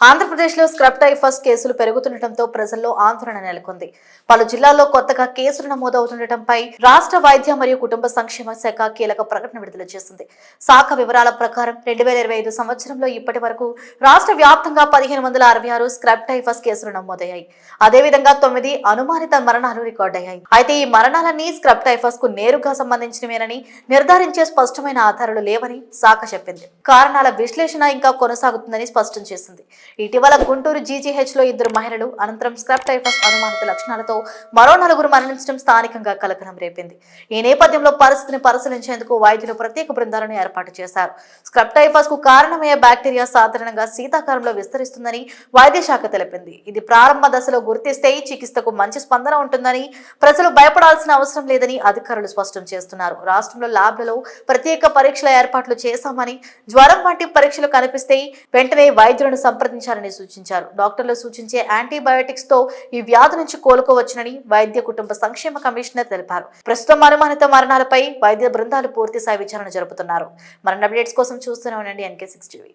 ఆంధ్రప్రదేశ్లో scrub typhus కేసులు పెరుగుతుండటంతో ప్రజల్లో ఆందోళన నెలకొంది. పలు జిల్లాల్లో కొత్తగా కేసులు నమోదవుతుండటంపై రాష్ట్ర వైద్య మరియు కుటుంబ సంక్షేమ శాఖ కీలక ప్రకటన విడుదల చేసింది. శాఖ వివరాల ప్రకారం రెండు వేల ఇరవై ఐదు సంవత్సరంలో ఇప్పటి వరకు రాష్ట్ర వ్యాప్తంగా పదిహేను వందల అరవై ఆరు స్క్రబ్ టైఫస్ కేసులు నమోదయ్యాయి. అదేవిధంగా తొమ్మిది అనుమానిత మరణాలు రికార్డయ్యాయి. అయితే ఈ మరణాలన్నీ స్క్రబ్ టైఫస్కు నేరుగా సంబంధించినవేనని నిర్ధారించే స్పష్టమైన ఆధారాలు లేవని శాఖ చెప్పింది. కారణాల విశ్లేషణ ఇంకా కొనసాగుతుందని స్పష్టం చేసింది. ఇటీవల గుంటూరు జీజీహెచ్లో ఇద్దరు మహిళలు అనంతరం స్క్రబ్ టైఫస్ అనుమానిత లక్షణాలతో మరో నలుగురు మరణించడం స్థానికంగా కలకలం రేపింది. ఈ నేపథ్యంలో పరిస్థితిని పరిశీలించేందుకు వైద్యులు ప్రత్యేక బృందాలను ఏర్పాటు చేశారు. స్క్రబ్ టైఫస్కు కారణమయ్యే బ్యాక్టీరియా సాధారణంగా శీతాకాలంలో విస్తరిస్తుందని వైద్య శాఖ తెలిపింది. ఇది ప్రారంభ దశలో గుర్తిస్తే చికిత్సకు మంచి స్పందన ఉంటుందని ప్రజలు భయపడాల్సిన అవసరం లేదని అధికారులు స్పష్టం చేస్తున్నారు. రాష్ట్రంలో ల్యాబ్లలో ప్రత్యేక పరీక్షల ఏర్పాట్లు చేశామని జ్వరం వంటి పరీక్షలు కనిపిస్తే వెంటనే వైద్యులను సంప్రదించాలని సూచించారు. డాక్టర్లు సూచించే యాంటీబయోటిక్స్తో ఈ వ్యాధి నుంచి కోలుకోవచ్చునని వైద్య కుటుంబ సంక్షేమ కమిషనర్ తెలిపారు. ప్రస్తుతం అనుమానిత మరణాలపై వైద్య బృందాలు పూర్తి స్థాయి విచారణ జరుపుతున్నారు. మరణ అప్డేట్స్ కోసం చూస్తూనే ఉండండి ఎన్కే సిక్స్ టీవీ.